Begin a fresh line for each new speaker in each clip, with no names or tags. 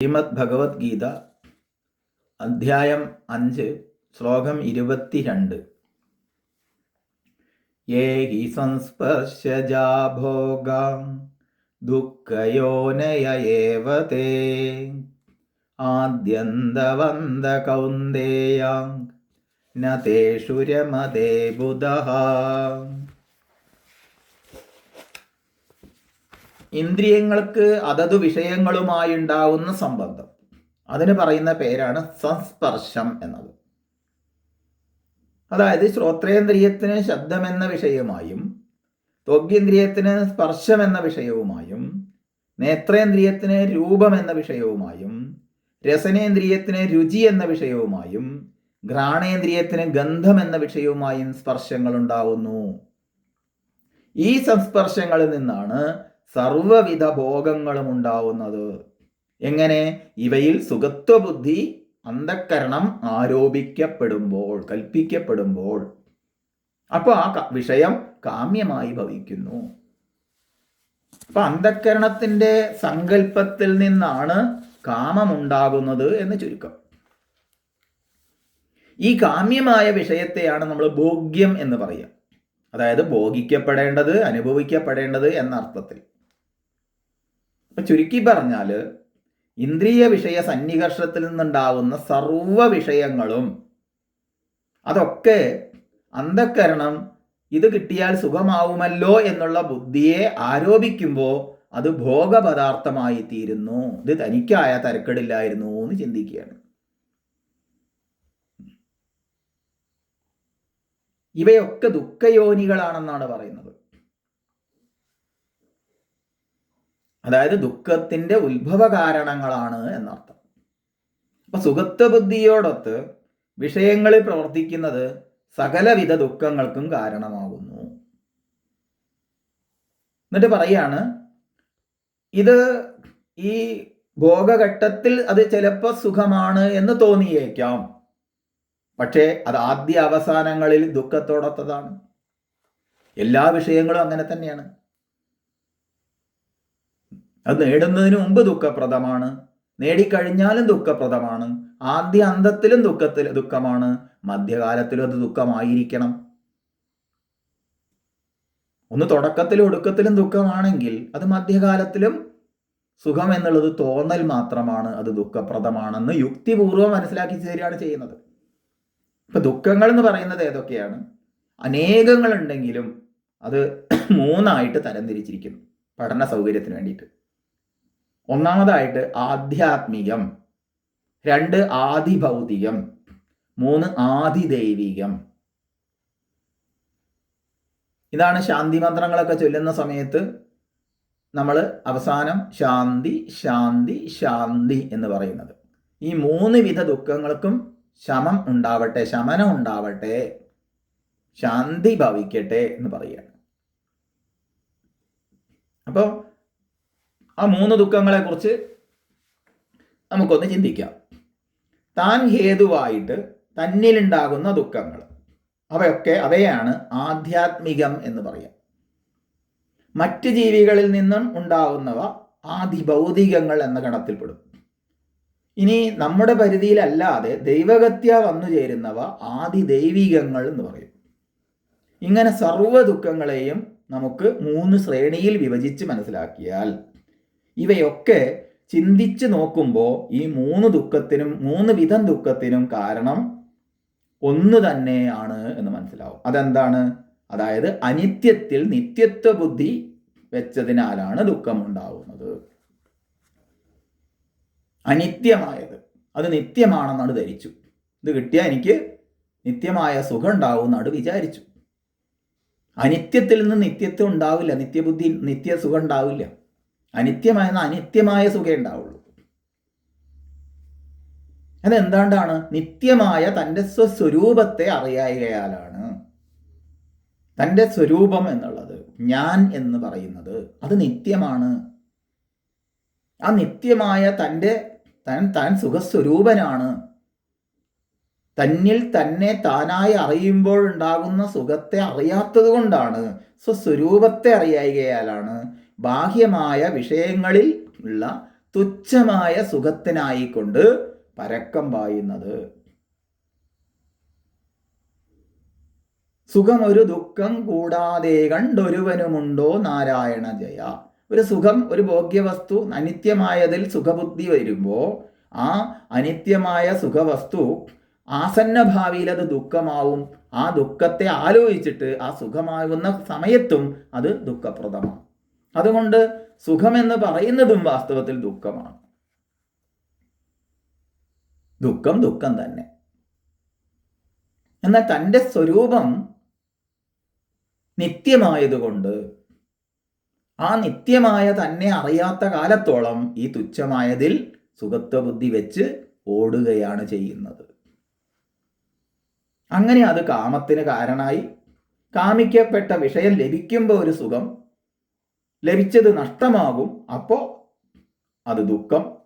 ശ്രീമദ് ഭഗവത്ഗീത അധ്യായം അഞ്ച് ശ്ലോകം ഇരുപത്തിരണ്ട്. യേ ഹി സംസ്പർശജാ ഭോഗാം ദുഃഖയോനയ ഏവ തേ. ആദ്യന്തവന്ത കൗന്ദേയാം നേഷു രമതേ ബുധഃ. ഇന്ദ്രിയങ്ങൾക്ക് അതത് വിഷയങ്ങളുമായി ഉണ്ടാവുന്ന സംബന്ധം. അതിന് പറയുന്ന പേരാണ് സംസ്പർശം എന്നത്. അതായത് ശ്രോത്രേന്ദ്രിയത്തിന് ശബ്ദം എന്ന വിഷയമായും ത്വഗ്യേന്ദ്രിയത്തിന് സ്പർശം എന്ന വിഷയവുമായും നേത്രേന്ദ്രിയത്തിന് രൂപം എന്ന വിഷയവുമായും രസനേന്ദ്രിയത്തിന് രുചി എന്ന വിഷയവുമായും ഘ്രാണേന്ദ്രിയത്തിന് ഗന്ധം എന്ന വിഷയവുമായും സ്പർശങ്ങൾ ഉണ്ടാവുന്നു ഈ സംസ്പർശങ്ങളിൽ നിന്നാണ് സർവവിധ ഭോഗങ്ങളും ഉണ്ടാവുന്നത് എങ്ങനെ? ഇവയിൽ സുഖത്വബുദ്ധി അന്ധക്കരണം ആരോപിക്കപ്പെടുമ്പോൾ കൽപ്പിക്കപ്പെടുമ്പോൾ. അപ്പോൾ ആ വിഷയം കാമ്യമായി ഭവിക്കുന്നു. അപ്പൊ അന്ധക്കരണത്തിന്റെ സങ്കല്പത്തിൽ നിന്നാണ് കാമമുണ്ടാകുന്നത് എന്ന് ചുരുക്കം. ഈ കാമ്യമായ വിഷയത്തെയാണ് നമ്മൾ ഭോഗ്യം എന്ന് പറയുക. അതായത് ഭോഗിക്കപ്പെടേണ്ടത് അനുഭവിക്കപ്പെടേണ്ടത് എന്ന അർത്ഥത്തിൽ ചുരുക്കി പറഞ്ഞാൽ ഇന്ദ്രിയ വിഷയ സന്നികർഷത്തിൽ നിന്നുണ്ടാവുന്ന സർവ വിഷയങ്ങളും അതൊക്കെ അന്ധക്കരണം ഇത് കിട്ടിയാൽ സുഖമാവുമല്ലോ എന്നുള്ള ബുദ്ധിയെ ആരോപിക്കുമ്പോൾ അത് ഭോഗപദാർത്ഥമായി തീരുന്നു. ഇത് തനിക്കായ തരക്കെടില്ലായിരുന്നു എന്ന് ചിന്തിക്കുകയാണ്. ഇവയൊക്കെ ദുഃഖയോനികളാണെന്നാണ് പറയുന്നത്. അതായത് ദുഃഖത്തിന്റെ ഉത്ഭവ കാരണങ്ങളാണ് എന്നർത്ഥം. അപ്പൊ സുഖത്വ ബുദ്ധിയോടൊത്ത് വിഷയങ്ങളിൽ പ്രവർത്തിക്കുന്നത് സകലവിധ ദുഃഖങ്ങൾക്കും കാരണമാകുന്നു. എന്നിട്ട് പറയാണ് ഇത് ഈ ഭോഗഘട്ടത്തിൽ അത് ചിലപ്പോൾ സുഖമാണ് എന്ന് തോന്നിയേക്കാം. പക്ഷേ അത് ആദ്യ അവസാനങ്ങളിൽ ദുഃഖത്തോടൊത്തതാണ്. എല്ലാ വിഷയങ്ങളും അങ്ങനെ തന്നെയാണ്. അത് നേടുന്നതിന് മുമ്പ് ദുഃഖപ്രദമാണ്. നേടിക്കഴിഞ്ഞാലും ദുഃഖപ്രദമാണ്. ആദ്യ അന്തത്തിലും ദുഃഖത്തിൽ ദുഃഖമാണ്. മധ്യകാലത്തിലും അത് ദുഃഖമായിരിക്കണം. ഒന്ന് തുടക്കത്തിലും ഒടുക്കത്തിലും ദുഃഖമാണെങ്കിൽ അത് മധ്യകാലത്തിലും സുഖം എന്നുള്ളത് തോന്നൽ മാത്രമാണ്. അത് ദുഃഖപ്രദമാണെന്ന് യുക്തിപൂർവം മനസ്സിലാക്കി ചേരുകയാണ് ചെയ്യുന്നത്. ഇപ്പൊ ദുഃഖങ്ങൾ എന്ന് പറയുന്നത് ഏതൊക്കെയാണ്? അനേകങ്ങളുണ്ടെങ്കിലും അത് മൂന്നായിട്ട് തരംതിരിച്ചിരിക്കുന്നു പഠന സൗകര്യത്തിന് വേണ്ടിയിട്ട്. ഒന്നാമതായിട്ട് ആധ്യാത്മികം രണ്ട് ആദിഭൗതികം മൂന്ന് ആദിദൈവികം. ഇതാണ് ശാന്തി മന്ത്രങ്ങളൊക്കെ ചൊല്ലുന്ന സമയത്ത് നമ്മൾ അവസാനം ശാന്തി ശാന്തി ശാന്തി എന്ന് പറയുന്നത്. ഈ മൂന്ന് വിധ ദുഃഖങ്ങൾക്കും ശമം ഉണ്ടാവട്ടെ ശമനം ഉണ്ടാവട്ടെ ശാന്തി ഭവിക്കട്ടെ എന്ന് പറയുകയാണ്. അപ്പോൾ ആ മൂന്ന് ദുഃഖങ്ങളെ കുറിച്ച് നമുക്കൊന്ന് ചിന്തിക്കാം. താൻ ഹേതുവായിട്ട് തന്നിലുണ്ടാകുന്ന ദുഃഖങ്ങൾ അവയൊക്കെ അവയാണ് ആധ്യാത്മികം എന്ന് പറയാം. മറ്റ് ജീവികളിൽ നിന്നും ഉണ്ടാകുന്നവ ആദിഭൗതികങ്ങൾ എന്ന ഗണത്തിൽപ്പെടും. ഇനി നമ്മുടെ പരിധിയിലല്ലാതെ ദൈവഗത്യ വന്നു ചേരുന്നവ ആദിദൈവികങ്ങൾ എന്ന് പറയും. ഇങ്ങനെ സർവ ദുഃഖങ്ങളെയും നമുക്ക് മൂന്ന് ശ്രേണിയിൽ വിഭജിച്ച് മനസ്സിലാക്കിയാൽ ഇവയൊക്കെ ചിന്തിച്ച് നോക്കുമ്പോൾ ഈ മൂന്ന് ദുഃഖത്തിനും മൂന്ന് വിധം ദുഃഖത്തിനും കാരണം ഒന്ന് തന്നെയാണ് എന്ന് മനസ്സിലാവും. അതെന്താണ്? അതായത് അനിത്യത്തിൽ നിത്യത്വ ബുദ്ധി വെച്ചതിനാലാണ് ദുഃഖമുണ്ടാവുന്നത്. അനിത്യമായത്. അത് നിത്യമാണെന്നാണ് ധരിച്ചു. ഇത് കിട്ടിയാൽ എനിക്ക് നിത്യമായ സുഖം ഉണ്ടാവും എന്നാണ് വിചാരിച്ചു. അനിത്യത്തിൽ നിന്ന് നിത്യത്വം ഉണ്ടാവില്ല. നിത്യബുദ്ധി നിത്യ സുഖം ഉണ്ടാവില്ല. അനിത്യമായ അനിത്യമായ സുഖേ ഉണ്ടാവുള്ളൂ. അതെന്താണ്ടാണ്? നിത്യമായ തന്റെ സ്വസ്വരൂപത്തെ അറിയായികയാലാണ്. തന്റെ സ്വരൂപം എന്നുള്ളത് ഞാൻ എന്ന് പറയുന്നത് അത് നിത്യമാണ്. ആ നിത്യമായ തന്റെ താൻ താൻ സുഖസ്വരൂപനാണ്. തന്നിൽ തന്നെ താനായി അറിയുമ്പോൾ ഉണ്ടാകുന്ന സുഖത്തെ അറിയാത്തത് കൊണ്ടാണ് സ്വസ്വരൂപത്തെ അറിയായികയാലാണ്. ബാഹ്യമായ വിഷയങ്ങളിൽ ഉള്ള തുച്ഛമായ സുഖത്തിനായിക്കൊണ്ട് പരക്കം പായുന്നത്. ഒരു ദുഃഖം കൂടാതെ കണ്ടൊരുവനുമുണ്ടോ നാരായണ ജയ? ഒരു സുഖം ഒരു ഭോഗ്യവസ്തു അനിത്യമായതിൽ സുഖബുദ്ധി വരുമ്പോൾ ആ അനിത്യമായ സുഖവസ്തു ആസന്ന ഭാവിയിൽ അത് ദുഃഖമാവും. ആ ദുഃഖത്തെ ആലോചിച്ചിട്ട് ആ സുഖമാകുന്ന സമയത്തും അത് ദുഃഖപ്രദമാണ് അതുകൊണ്ട് സുഖമെന്ന് പറയുന്നതും വാസ്തവത്തിൽ ദുഃഖമാണ്. ദുഃഖം ദുഃഖം തന്നെ. എന്നാൽ തന്റെ സ്വരൂപം നിത്യമായതുകൊണ്ട് ആ നിത്യമായ തന്നെ അറിയാത്ത കാലത്തോളം ഈ തുച്ഛമായതിൽ സുഖത്വ ബുദ്ധി വെച്ച് ഓടുകയാണ് ചെയ്യുന്നത്. അങ്ങനെ അത് കാമത്തിന് കാരണമായി കാമിക്കപ്പെട്ട വിഷയം ലഭിക്കുമ്പോൾ ഒരു സുഖം ലഭിച്ചത് നഷ്ടമാകും. അപ്പോൾ അത് ദുഃഖം.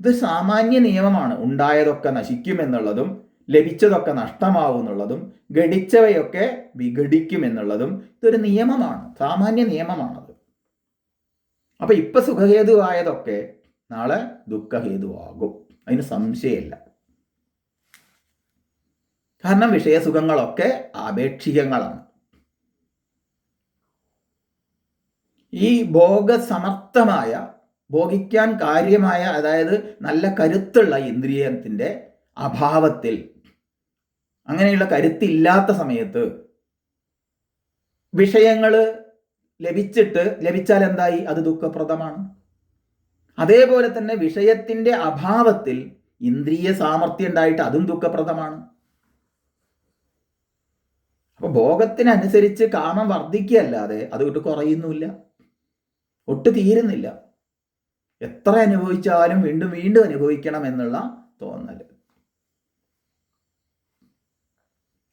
ഇത് സാമാന്യ നിയമമാണ്. ഉണ്ടായതൊക്കെ നശിക്കും എന്നുള്ളതും ലഭിച്ചതൊക്കെ നഷ്ടമാവും എന്നുള്ളതും ഘടിച്ചവയൊക്കെ വിഘടിക്കും എന്നുള്ളതും ഇതൊരു നിയമമാണ്. സാമാന്യ നിയമമാണത്. അപ്പൊ ഇപ്പൊ സുഖഹേതുവായതൊക്കെ നാളെ ദുഃഖഹേതുവാകും. അതിന് സംശയമില്ല. കാരണം വിഷയസുഖങ്ങളൊക്കെ ആപേക്ഷികങ്ങളാണ്. ഈ ഭോഗസമർത്ഥമായ ഭോഗിക്കാൻ കാര്യമായ അതായത് നല്ല കരുത്തുള്ള ഇന്ദ്രിയത്തിന്റെ അഭാവത്തിൽ അങ്ങനെയുള്ള കരുത്തില്ലാത്ത സമയത്ത് വിഷയങ്ങൾ ലഭിച്ചിട്ട് ലഭിച്ചാൽ എന്തായി? അത് ദുഃഖപ്രദമാണ്. അതേപോലെ തന്നെ വിഷയത്തിന്റെ അഭാവത്തിൽ ഇന്ദ്രിയ സാമർഥ്യം ഉണ്ടായിട്ട് അതും ദുഃഖപ്രദമാണ്. അപ്പൊ ഭോഗത്തിനനുസരിച്ച് കാമം വർദ്ധിക്കുകയല്ലാതെ അതുകൊണ്ട് കുറയുന്നില്ല ഒട്ട് തീരുന്നില്ല എത്ര അനുഭവിച്ചാലും വീണ്ടും വീണ്ടും അനുഭവിക്കണം എന്നുള്ള തോന്നൽ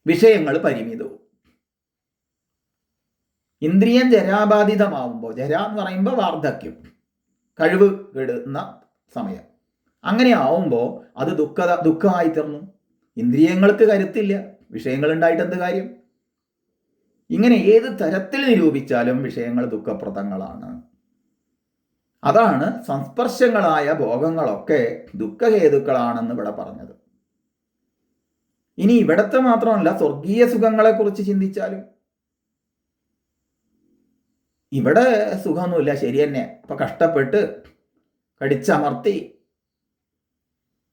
വിഷയങ്ങൾ പരിമിതവും. ഇന്ദ്രിയം ജരാബാധിതമാവുമ്പോൾ ജര എന്ന് പറയുമ്പോൾ വാർദ്ധക്യം കഴിവ് കെടുന്ന സമയം. അങ്ങനെ ആവുമ്പോൾ അത് ദുഃഖ ദുഃഖമായി തീർന്നു ഇന്ദ്രിയങ്ങൾക്ക് കരുത്തില്ല. വിഷയങ്ങൾ ഉണ്ടായിട്ട് എന്ത് കാര്യം? ഇങ്ങനെ ഏത് തരത്തിൽ നിരൂപിച്ചാലും വിഷയങ്ങൾ ദുഃഖപ്രദങ്ങളാണ്. അതാണ് സംസ്പർശങ്ങളായ ഭോഗങ്ങളൊക്കെ ദുഃഖഹേതുക്കളാണെന്ന് ഇവിടെ പറഞ്ഞത്. ഇനി ഇവിടത്തെ മാത്രമല്ല സ്വർഗീയ സുഖങ്ങളെ കുറിച്ച് ചിന്തിച്ചാലും. ഇവിടെ സുഖമൊന്നുമില്ല ശരി തന്നെ. അപ്പൊ കഷ്ടപ്പെട്ട് കടിച്ചമർത്തി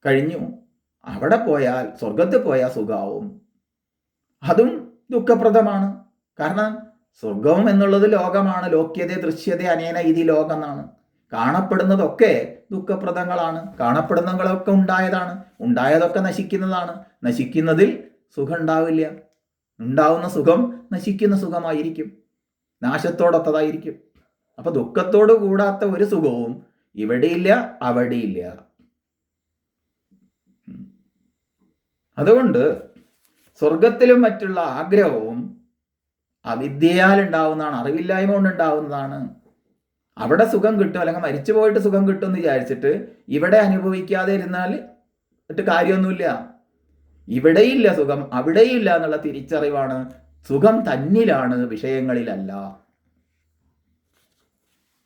കഴിഞ്ഞു. അവിടെ പോയാൽ സ്വർഗത്തിൽ പോയാൽ സുഖാവും. അതും ദുഃഖപ്രദമാണ്. കാരണം സ്വർഗം എന്നുള്ളത് ലോകമാണ്. ലോക്യത ദൃശ്യത അനേന ഇതി ലോകം എന്നാണ് കാണപ്പെടുന്നതൊക്കെ ദുഃഖപ്രദങ്ങളാണ്. കാണപ്പെടുന്നതൊക്കെ ഉണ്ടായതാണ്. ഉണ്ടായതൊക്കെ നശിക്കുന്നതാണ്. നശിക്കുന്നതിൽ സുഖം ഉണ്ടാവില്ല ഉണ്ടാവുന്ന സുഖം നശിക്കുന്ന സുഖമായിരിക്കും. നാശത്തോടൊത്തതായിരിക്കും. അപ്പൊ ദുഃഖത്തോട് കൂടാത്ത ഒരു സുഖവും ഇവിടെയില്ല അവിടെയില്ല. അതുകൊണ്ട് സ്വർഗത്തിലും മറ്റുള്ള ആഗ്രഹവും അവിദ്യയാൽ ഉണ്ടാവുന്നതാണ് അറിവില്ലായ്മ കൊണ്ട് ഉണ്ടാവുന്നതാണ് അവിടെ സുഖം കിട്ടും അല്ലെങ്കിൽ മരിച്ചു പോയിട്ട് സുഖം കിട്ടും എന്ന് വിചാരിച്ചിട്ട് ഇവിടെ അനുഭവിക്കാതെ ഇരുന്നാൽ എന്നിട്ട് കാര്യമൊന്നുമില്ല. ഇവിടെയില്ല സുഖം അവിടെയില്ല എന്നുള്ള തിരിച്ചറിവാണ്. സുഖം തന്നിലാണ് വിഷയങ്ങളിലല്ല.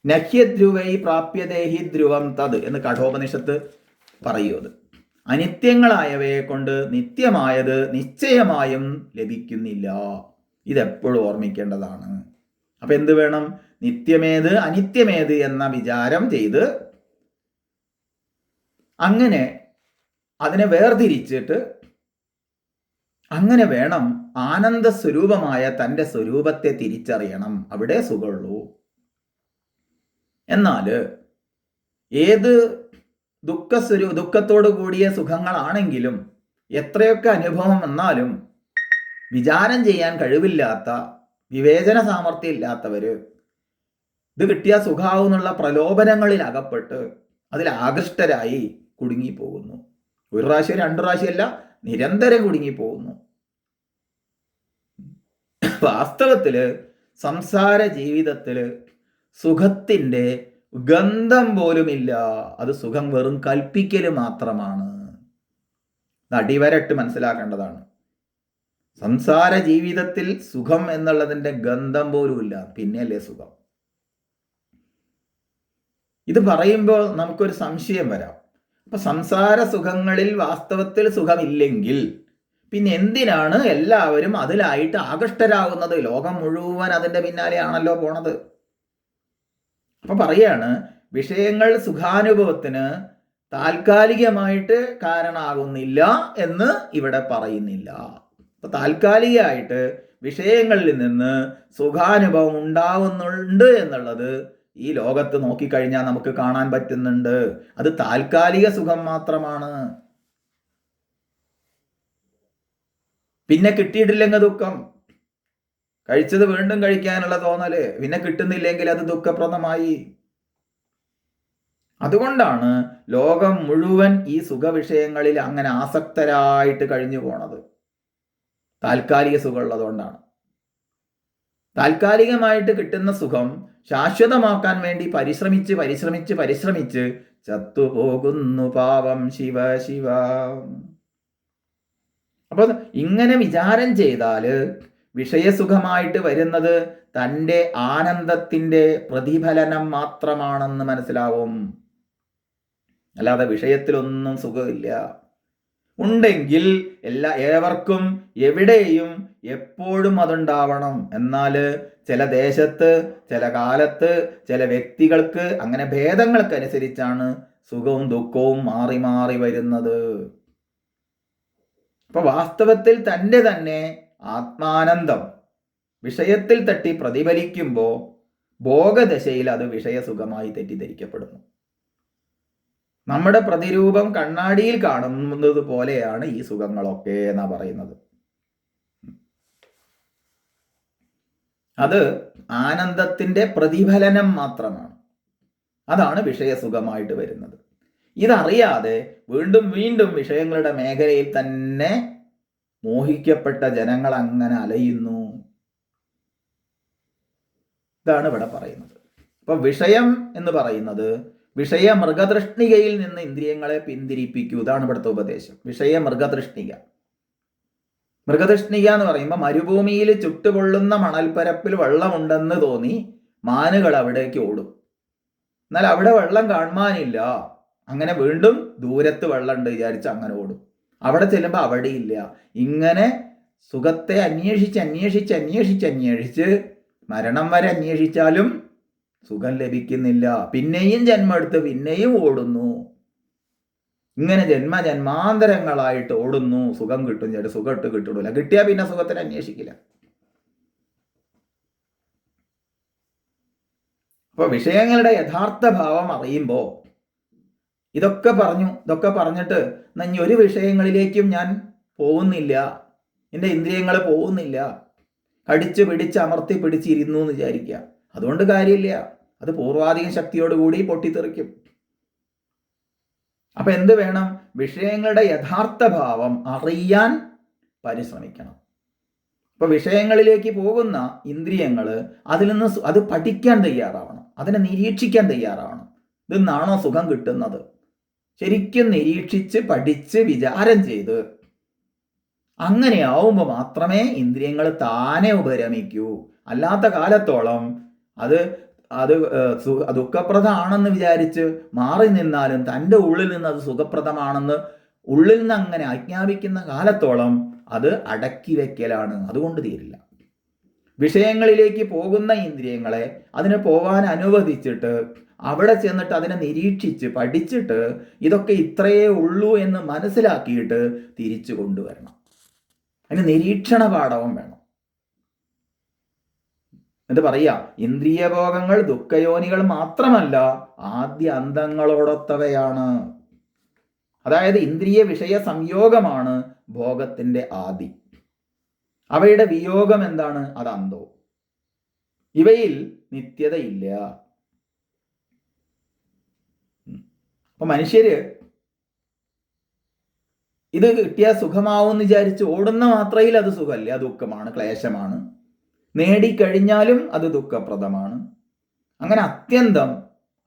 നഹ്യധ്രുവൈ പ്രാപ്യദേഹി ധ്രുവം തത് എന്ന് കഠോപനിഷത്ത് പറയുന്നത് അനിത്യങ്ങളായവയെ കൊണ്ട് നിത്യമായത് നിശ്ചയമായും ലഭിക്കുന്നില്ല. ഇതെപ്പോഴും ഓർമ്മിക്കേണ്ടതാണ്. അപ്പൊ എന്ത് വേണം? നിത്യമേത് അനിത്യമേത് എന്ന വിചാരം ചെയ്ത് അങ്ങനെ അതിനെ വേർതിരിച്ചിട്ട് അങ്ങനെ വേണം ആനന്ദ സ്വരൂപമായ തന്റെ സ്വരൂപത്തെ തിരിച്ചറിയണം. അവിടെ സുഖമുള്ളൂ. എന്നാൽ ഏത് ദുഃഖസ്വരൂ ദുഃഖത്തോടു കൂടിയ സുഖങ്ങളാണെങ്കിലും എത്രയൊക്കെ അനുഭവം വന്നാലും വിചാരം ചെയ്യാൻ കഴിവില്ലാത്ത വിവേചന സാമർഥ്യം ഇല്ലാത്തവര് ഇത് കിട്ടിയ സുഖാവുന്നുള്ള പ്രലോഭനങ്ങളിൽ അകപ്പെട്ട് അതിൽ ആകൃഷ്ടരായി കുടുങ്ങിപ്പോകുന്നു. ഒരു പ്രാവശ്യം രണ്ടു പ്രാവശ്യമല്ല നിരന്തരം കുടുങ്ങിപ്പോകുന്നു. വാസ്തവത്തിൽ സംസാര ജീവിതത്തിൽ സുഖത്തിന്റെ ഗന്ധം പോലുമില്ല. അത് സുഖം വെറും കൽപ്പിക്കൽ മാത്രമാണ്. അടിവരട്ട് മനസ്സിലാക്കേണ്ടതാണ്. സംസാര ജീവിതത്തിൽ സുഖം എന്നുള്ളതിന്റെ ഗന്ധം പോലുമില്ല. പിന്നെയല്ലേ സുഖം? ഇത് പറയുമ്പോൾ നമുക്കൊരു സംശയം വരാം. അപ്പൊ സംസാര സുഖങ്ങളിൽ വാസ്തവത്തിൽ സുഖമില്ലെങ്കിൽ പിന്നെ എന്തിനാണ് എല്ലാവരും അതിലായിട്ട് ആകൃഷ്ടരാകുന്നത്? ലോകം മുഴുവൻ അതിന്റെ പിന്നാലെയാണല്ലോ പോണത്. അപ്പൊ പറയാണ് വിഷയങ്ങൾ സുഖാനുഭവത്തിന് താൽക്കാലികമായിട്ട് കാരണമാകുന്നില്ല എന്ന് ഇവിടെ പറയുന്നില്ല. അപ്പൊ താൽക്കാലികമായിട്ട് വിഷയങ്ങളിൽ നിന്ന് സുഖാനുഭവം ഉണ്ടാവുന്നുണ്ട് എന്നുള്ളത് ഈ ലോകത്ത് നോക്കിക്കഴിഞ്ഞാൽ നമുക്ക് കാണാൻ പറ്റുന്നുണ്ട്. അത് താൽക്കാലിക സുഖം മാത്രമാണ്. പിന്നെ കിട്ടിയിട്ടില്ലെങ്കിൽ ദുഃഖം. കഴിച്ചത് വീണ്ടും കഴിക്കാനുള്ള തോന്നൽ. പിന്നെ കിട്ടുന്നില്ലെങ്കിൽ അത് ദുഃഖപ്രദമായി. അതുകൊണ്ടാണ് ലോകം മുഴുവൻ ഈ സുഖവിഷയങ്ങളിൽ അങ്ങനെ ആസക്തരായിട്ട് കഴിഞ്ഞു പോണത് താൽക്കാലിക സുഖം ഉള്ളതുകൊണ്ടാണ്. താൽക്കാലികമായിട്ട് കിട്ടുന്ന സുഖം ശാശ്വതമാക്കാൻ വേണ്ടി പരിശ്രമിച്ച് പരിശ്രമിച്ച് പരിശ്രമിച്ച് ചത്തുപോകുന്നു പാവം ശിവ ശിവ. അപ്പൊ ഇങ്ങനെ വിചാരം ചെയ്താൽ വിഷയസുഖമായിട്ട് വരുന്നത് തന്റെ ആനന്ദത്തിന്റെ പ്രതിഫലനം മാത്രമാണെന്ന് മനസ്സിലാവും. അല്ലാതെ വിഷയത്തിലൊന്നും സുഖമില്ല. ഉണ്ടെങ്കിൽ എല്ലാ ഏവർക്കും എവിടെയും എപ്പോഴും അതുണ്ടാവണം. എന്നാൽ ചില ദേശത്ത് ചില കാലത്ത് ചില വ്യക്തികൾക്ക് അങ്ങനെ ഭേദങ്ങൾക്കനുസരിച്ചാണ് സുഖവും ദുഃഖവും മാറി മാറി വരുന്നത്. അപ്പൊ വാസ്തവത്തിൽ തന്റെ തന്നെ ആത്മാനന്ദം വിഷയത്തിൽ തട്ടി പ്രതിഫലിക്കുമ്പോൾ ഭോഗദശയിൽ അത് വിഷയസുഖമായി തെറ്റിദ്ധരിക്കപ്പെടുന്നു. നമ്മുടെ പ്രതിരൂപം കണ്ണാടിയിൽ കാണുന്നത് പോലെയാണ് ഈ സുഖങ്ങളൊക്കെ എന്നാ പറയുന്നത്. അത് ആനന്ദത്തിന്റെ പ്രതിഫലനം മാത്രമാണ്. അതാണ് വിഷയസുഖമായിട്ട് വരുന്നത്. ഇതറിയാതെ വീണ്ടും വീണ്ടും വിഷയങ്ങളുടെ മേഖലയിൽ തന്നെ മോഹിക്കപ്പെട്ട ജനങ്ങൾ അങ്ങനെ അലയുന്നു. ഇതാണ് ഇവിടെ പറയുന്നത്. അപ്പൊ വിഷയം എന്ന് പറയുന്നത് വിഷയ മൃഗതൃഷ്ണികയിൽ നിന്ന് ഇന്ദ്രിയങ്ങളെ പിന്തിരിപ്പിക്കൂ. ഇതാണ് ഇവിടുത്തെ ഉപദേശം. വിഷയ മൃഗതൃഷ്ണിക മൃഗതൃഷ്ണിക എന്ന് പറയുമ്പോൾ മരുഭൂമിയിൽ ചുട്ടുപൊള്ളുന്ന മണൽപ്പരപ്പിൽ വെള്ളമുണ്ടെന്ന് തോന്നി മാനുകൾ അവിടേക്ക് ഓടും. എന്നാൽ അവിടെ വെള്ളം കാണുവാനില്ല. അങ്ങനെ വീണ്ടും ദൂരത്ത് വെള്ളമുണ്ട് വിചാരിച്ച് അങ്ങനെ ഓടും. അവിടെ ചെല്ലുമ്പോൾ ഇല്ല ഇങ്ങനെ സുഖത്തെ അന്വേഷിച്ച് അന്വേഷിച്ച് അന്വേഷിച്ച് അന്വേഷിച്ച് മരണം വരെ അന്വേഷിച്ചാലും സുഖം ലഭിക്കുന്നില്ല. പിന്നെയും ജന്മെടുത്ത് പിന്നെയും ഓടുന്നു. ഇങ്ങനെ ജന്മ ജന്മാന്തരങ്ങളായിട്ട് ഓടുന്നു. സുഖം കിട്ടും. ചേട്ടൻ സുഖം ഇട്ട് കിട്ടൂല കിട്ടിയാൽ പിന്നെ സുഖത്തിന് അന്വേഷിക്കില്ല. അപ്പോൾ വിഷയങ്ങളുടെ യഥാർത്ഥ ഭാവം അറിയുമ്പോൾ ഇതൊക്കെ പറഞ്ഞു ഇതൊക്കെ പറഞ്ഞിട്ട് ഞാൻ ഒരു വിഷയങ്ങളിലേക്കും ഞാൻ പോകുന്നില്ല. എന്റെ ഇന്ദ്രിയങ്ങൾ പോകുന്നില്ല. കടിച്ചു പിടിച്ച് അമർത്തി പിടിച്ചിരുന്നു എന്ന് വിചാരിക്കുക. അതുകൊണ്ട് കാര്യമില്ല. അത് പൂർവാധികം ശക്തിയോടുകൂടി പൊട്ടിത്തെറിക്കും. അപ്പൊ എന്ത് വേണം? വിഷയങ്ങളുടെ യഥാർത്ഥ ഭാവം അറിയാൻ പരിശ്രമിക്കണം. അപ്പൊ വിഷയങ്ങളിലേക്ക് പോകുന്ന ഇന്ദ്രിയങ്ങൾ അതിൽ നിന്ന് അത് പഠിക്കാൻ തയ്യാറാവണം. അതിനെ നിരീക്ഷിക്കാൻ തയ്യാറാവണം. ഇതെന്നാണോ സുഖം കിട്ടുന്നത്? ശരിക്കും നിരീക്ഷിച്ച് പഠിച്ച് വിചാരം ചെയ്ത് അങ്ങനെയാവുമ്പോൾ മാത്രമേ ഇന്ദ്രിയങ്ങൾ താനെ ഉപരമിക്കൂ. അല്ലാത്ത കാലത്തോളം അത് അത് ദുഃഖപ്രദമാണെന്ന് വിചാരിച്ച് മാറി നിന്നാലും തന്റെ ഉള്ളിൽ നിന്ന് അത് സുഖപ്രദമാണെന്ന് ഉള്ളിൽ നിന്ന് അങ്ങനെ ആജ്ഞാപിക്കുന്ന കാലത്തോളം അത് അടക്കി വെക്കലാണ്. അതുകൊണ്ട് തീരില്ല. വിഷയങ്ങളിലേക്ക് പോകുന്ന ഇന്ദ്രിയങ്ങളെ അതിന് പോകാൻ അനുവദിച്ചിട്ട് അവിടെ ചെന്നിട്ട് അതിനെ നിരീക്ഷിച്ച് പഠിച്ചിട്ട് ഇതൊക്കെ ഇത്രയേ ഉള്ളൂ എന്ന് മനസ്സിലാക്കിയിട്ട് തിരിച്ചു കൊണ്ടുവരണം. അതിന് നിരീക്ഷണ പാഠവും വേണം. എന്നിട്ട് പറയാ ഇന്ദ്രിയഭോഗങ്ങൾ ദുഃഖയോനികൾ മാത്രമല്ല ആദ്യ അന്തങ്ങളോടൊത്തവയാണ്. അതായത് ഇന്ദ്രിയ വിഷയ സംയോഗമാണ് ഭോഗത്തിന്റെ ആദി. അവയുടെ വിയോഗം എന്താണ്? അത് അന്തോ. ഇവയിൽ നിത്യതയില്ല. അപ്പൊ മനുഷ്യര് ഇത് കിട്ടിയാൽ സുഖമാവും എന്ന് വിചാരിച്ച് ഓടുന്ന മാത്രയിൽ അത് സുഖമല്ലേ ദുഃഖമാണ് ക്ലേശമാണ്. നേടിക്കഴിഞ്ഞാലും അത് ദുഃഖപ്രദമാണ്. അങ്ങനെ അത്യന്തം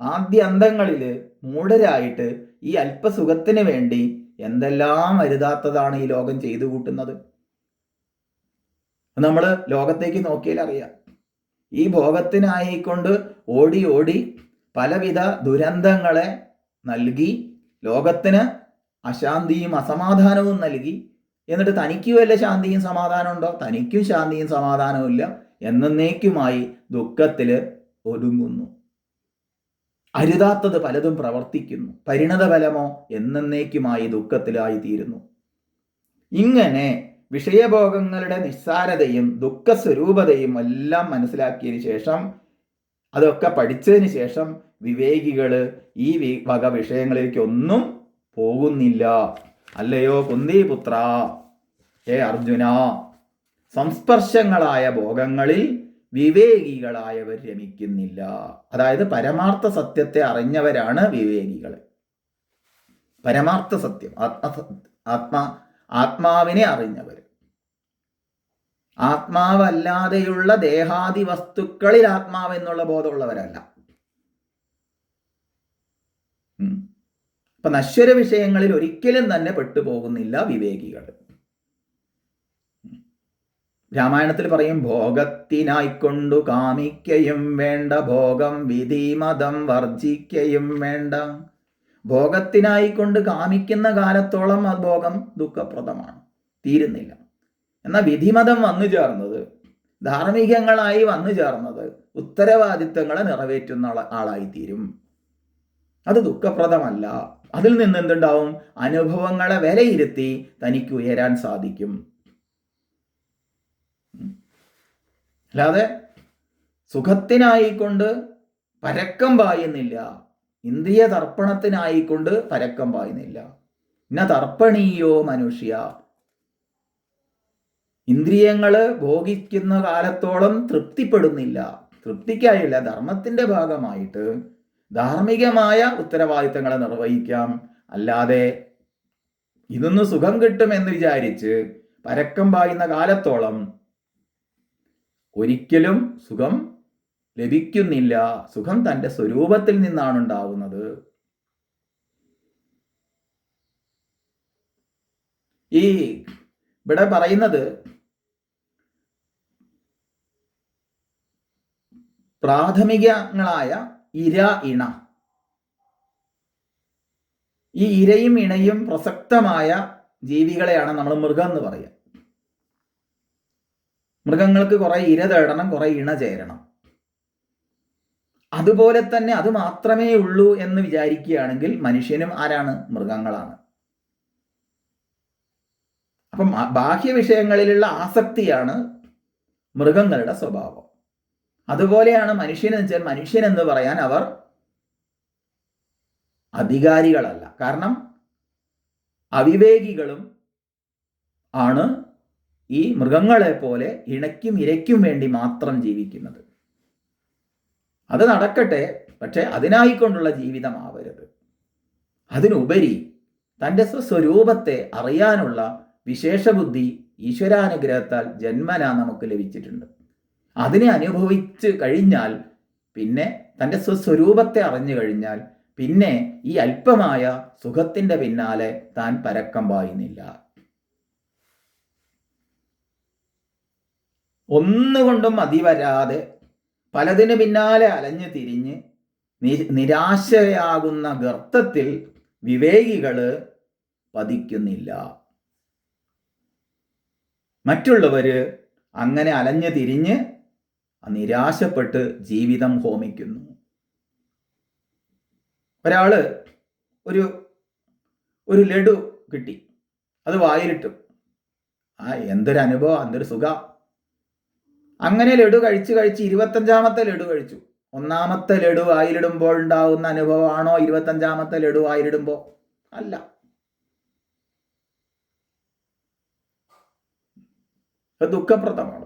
ആദ്യ അന്തങ്ങളിൽ മൂഢരായിട്ട് ഈ അല്പസുഖത്തിന് വേണ്ടി എന്തെല്ലാം അരുതാത്തതാണ് ഈ ലോകം ചെയ്തു കൂട്ടുന്നത്? നമ്മൾ ലോകത്തേക്ക് നോക്കിയാൽ അറിയാം. ഈ ഭോഗത്തിനായിക്കൊണ്ട് ഓടി ഓടി പലവിധ ദുരന്തങ്ങളെ നൽകി ലോകത്തിന് അശാന്തിയും അസമാധാനവും നൽകി എന്നിട്ട് തനിക്ക് വല്ല ശാന്തിയും സമാധാനം ഉണ്ടോ? തനിക്കും ശാന്തിയും സമാധാനവും ഇല്ല. എന്നേക്കുമായി ദുഃഖത്തിൽ ഒടുങ്ങുന്നു അരുതാത്തത് പലതും പ്രവർത്തിക്കുന്നു. പരിണതഫലമോ എന്നേക്കുമായി ദുഃഖത്തിലായി തീരുന്നു. ഇങ്ങനെ വിഷയഭോഗങ്ങളുടെ നിസ്സാരതയും ദുഃഖസ്വരൂപതയും എല്ലാം മനസ്സിലാക്കിയതിന് ശേഷം അതൊക്കെ പഠിച്ചതിന് ശേഷം വിവേകികൾ ഈ വക വിഷയങ്ങളിലേക്കൊന്നും പോകുന്നില്ല. അല്ലയോ കുന്തിപുത്ര? ഹേ അർജുന സംസ്പർശങ്ങളായ ഭോഗങ്ങളിൽ വിവേകികളായവർ രമിക്കുന്നില്ല. അതായത് പരമാർത്ഥ സത്യത്തെ അറിഞ്ഞവരാണ് വിവേകികൾ പരമാർത്ഥ സത്യം ആത്മ ആത്മാ ആത്മാവിനെ അറിഞ്ഞവർ ആത്മാവല്ലാതെയുള്ള ദേഹാദി വസ്തുക്കളിൽ ആത്മാവ് എന്നുള്ള ബോധമുള്ളവരല്ല. അപ്പൊ നശ്വര വിഷയങ്ങളിൽ ഒരിക്കലും തന്നെ പെട്ടുപോകുന്നില്ല വിവേകികൾ രാമായണത്തിൽ പറയും ഭോഗത്തിനായിക്കൊണ്ടു കാമിക്കയും വേണ്ട ഭോഗം വിധിമതം വർജിക്കയും വേണ്ട. ഭോഗത്തിനായിക്കൊണ്ട് കാമിക്കുന്ന കാലത്തോളം ആ ഭോഗം ദുഃഖപ്രദമാണ് തീരുന്നില്ല. എന്നാൽ വിധിമതം വന്നു ചേർന്നത് ധാർമ്മികങ്ങളായി വന്നു ചേർന്നത് ഉത്തരവാദിത്തങ്ങളെ നിറവേറ്റുന്ന ആളായി തീരും അത് ദുഃഖപ്രദമല്ല. അതിൽ നിന്ന് എന്തുണ്ടാവും? അനുഭവങ്ങളെ വിലയിരുത്തി തനിക്ക് ഉയരാൻ സാധിക്കും. അല്ലാതെ സുഖത്തിനായിക്കൊണ്ട് പരക്കം പായുന്നില്ല. ഇന്ദ്രിയ തർപ്പണത്തിനായിക്കൊണ്ട് പരക്കം പായുന്നില്ല. ഇന്ന തർപ്പണീയോ മനുഷ്യ? ഇന്ദ്രിയങ്ങൾ ഭോഗിക്കുന്ന കാലത്തോളം തൃപ്തിപ്പെടുന്നില്ല. തൃപ്തിക്കായില്ല. ധർമ്മത്തിന്റെ ഭാഗമായിട്ട് ധാർമ്മികമായ ഉത്തരവാദിത്തങ്ങളെ നിർവഹിക്കാം. അല്ലാതെ ഇതൊന്ന് സുഖം കിട്ടുമെന്ന് വിചാരിച്ച് പരക്കം പായുന്ന കാലത്തോളം ഒരിക്കലും സുഖം ലഭിക്കുന്നില്ല. സുഖം തന്റെ സ്വരൂപത്തിൽ നിന്നാണ് ഉണ്ടാവുന്നത് ഈ ഇവിടെ പറയുന്നത് പ്രാഥമികങ്ങളായ ഇര ഇണ. ഈ ഇരയും ഇണയും പ്രസക്തമായ ജീവികളെയാണ് നമ്മൾ മൃഗം എന്ന് പറയുക. മൃഗങ്ങൾക്ക് കുറെ ഇര തേടണം കുറെ ഇണ ചേരണം. അതുപോലെ തന്നെ അത് മാത്രമേ ഉള്ളൂ എന്ന് വിചാരിക്കുകയാണെങ്കിൽ മനുഷ്യനും ആരാണ്? മൃഗങ്ങളാണ്. അപ്പം ബാഹ്യ വിഷയങ്ങളിലുള്ള ആസക്തിയാണ് മൃഗങ്ങളുടെ സ്വഭാവം. അതുപോലെയാണ് മനുഷ്യൻ എന്ന് വെച്ചാൽ മനുഷ്യൻ എന്ന് പറയാൻ അവർ അധികാരികളല്ല. കാരണം അവിവേകികളും ആണ് ഈ മൃഗങ്ങളെ പോലെ ഇണയ്ക്കും ഇരയ്ക്കും വേണ്ടി മാത്രം ജീവിക്കുന്നത്. അത് നടക്കട്ടെ പക്ഷെ അതിനായിക്കൊണ്ടുള്ള ജീവിതമാവരുത്. അതിനുപരി തന്റെ സ്വസ്വരൂപത്തെ അറിയാനുള്ള വിശേഷബുദ്ധി ഈശ്വരാനുഗ്രഹത്താൽ ജന്മന നമുക്ക് ലഭിച്ചിട്ടുണ്ട്. അതിനെ അനുഭവിച്ച് കഴിഞ്ഞാൽ പിന്നെ തന്റെ സ്വസ്വരൂപത്തെ അറിഞ്ഞു കഴിഞ്ഞാൽ പിന്നെ ഈ അല്പമായ സുഖത്തിന്റെ പിന്നാലെ താൻ പരക്കം പായുന്നില്ല. ഒന്നുകൊണ്ടും മതി വരാതെ പലതിന് പിന്നാലെ അലഞ്ഞു തിരിഞ്ഞ് നിരാശയാകുന്ന ഗർത്തത്തിൽ വിവേകികൾ പതിക്കുന്നില്ല. മറ്റുള്ളവർ അങ്ങനെ അലഞ്ഞു തിരിഞ്ഞ് നിരാശപ്പെട്ട് ജീവിതം ഹോമിക്കുന്നു. ഒരാൾ ഒരു ഒരു ലഡു കിട്ടി. അത് വായിലിട്ടു. ആ എന്തൊരു അനുഭവം എന്തൊരു സുഖ. അങ്ങനെ ലഡു കഴിച്ച് കഴിച്ച് ഇരുപത്തഞ്ചാമത്തെ ലഡു കഴിച്ചു. ഒന്നാമത്തെ ലഡു വായിലിടുമ്പോൾ ഉണ്ടാവുന്ന അനുഭവമാണോ? ഇരുപത്തഞ്ചാമത്തെ ലഡു വായിലിടുമ്പോൾ അല്ല. ദുഃഖപ്രദമാണ്.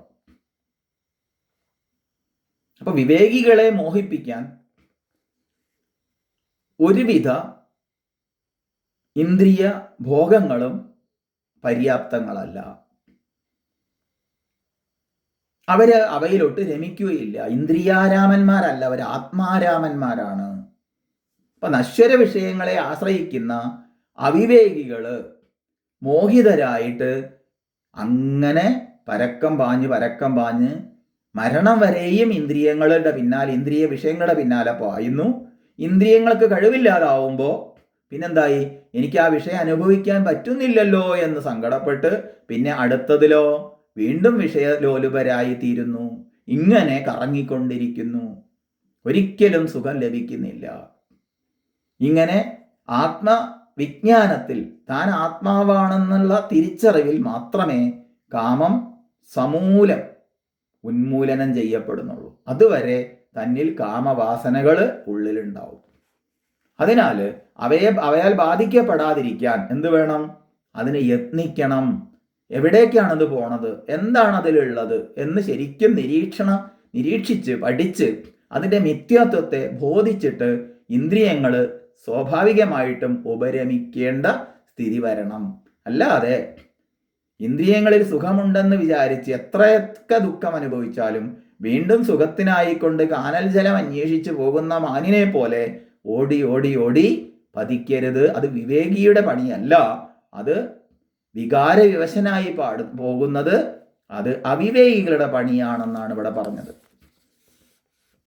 അപ്പൊ വിവേകികളെ മോഹിപ്പിക്കാൻ ഒരുവിധ ഇന്ദ്രിയ ഭോഗങ്ങളും പര്യാപ്തങ്ങളല്ല. അവർ അവയിലോട്ട് രമിക്കുകയില്ല. ഇന്ദ്രിയാരാമന്മാരല്ല അവർ ആത്മാരാമന്മാരാണ്. അപ്പൊ നശ്വര വിഷയങ്ങളെ ആശ്രയിക്കുന്ന അവിവേകികൾ മോഹിതരായിട്ട് അങ്ങനെ പരക്കം പാഞ്ഞ് പരക്കം പാഞ്ഞ് മരണം വരെയും ഇന്ദ്രിയങ്ങളുടെ പിന്നാലെ ഇന്ദ്രിയ വിഷയങ്ങളുടെ പിന്നാലെ പായുന്നു. ഇന്ദ്രിയങ്ങൾക്ക് കഴിവില്ലാതാവുമ്പോൾ പിന്നെന്തായി? എനിക്ക് ആ വിഷയം അനുഭവിക്കാൻ പറ്റുന്നില്ലല്ലോ എന്ന് സങ്കടപ്പെട്ട് പിന്നെ അടുത്തതിലോ വീണ്ടും വിഷയലോലുപരായി തീരുന്നു ഇങ്ങനെ കറങ്ങിക്കൊണ്ടിരിക്കുന്നു. ഒരിക്കലും സുഖം ലഭിക്കുന്നില്ല. ഇങ്ങനെ ആത്മവിജ്ഞാനത്തിൽ താൻ ആത്മാവാണെന്നുള്ള തിരിച്ചറിവിൽ മാത്രമേ കാമം സമൂലം ഉന്മൂലനം ചെയ്യപ്പെടുന്നുള്ളൂ. അതുവരെ തന്നിൽ കാമവാസനകൾ ഉള്ളിലുണ്ടാവും. അതിനാൽ അവയെ അവയാൽ ബാധിക്കപ്പെടാതിരിക്കാൻ എന്ത് വേണം അതിനെ യത്നിക്കണം. എവിടേക്കാണത് പോണത്? എന്താണ് അതിലുള്ളത് എന്ന് ശരിക്കും നിരീക്ഷണ നിരീക്ഷിച്ച് പഠിച്ച് അതിന്റെ മിഥ്യാത്വത്തെ ബോധിച്ചിട്ട് ഇന്ദ്രിയങ്ങൾ സ്വാഭാവികമായിട്ടും ഉപരമിക്കേണ്ട സ്ഥിതി വരണം. അല്ലാതെ ഇന്ദ്രിയങ്ങളിൽ സുഖമുണ്ടെന്ന് വിചാരിച്ച് എത്രയൊക്കെ ദുഃഖം അനുഭവിച്ചാലും വീണ്ടും സുഖത്തിനായിക്കൊണ്ട് കാനൽ ജലം അന്വേഷിച്ചു പോകുന്ന മാനിനെ പോലെ ഓടി ഓടി ഓടി പതിക്കരുത്. അത് വിവേകിയുടെ പണിയല്ല. അത് വികാരവിവശനായി പാടും പോകുന്നത് അത് അവിവേകികളുടെ പണിയാണെന്നാണ് ഇവിടെ പറഞ്ഞത്.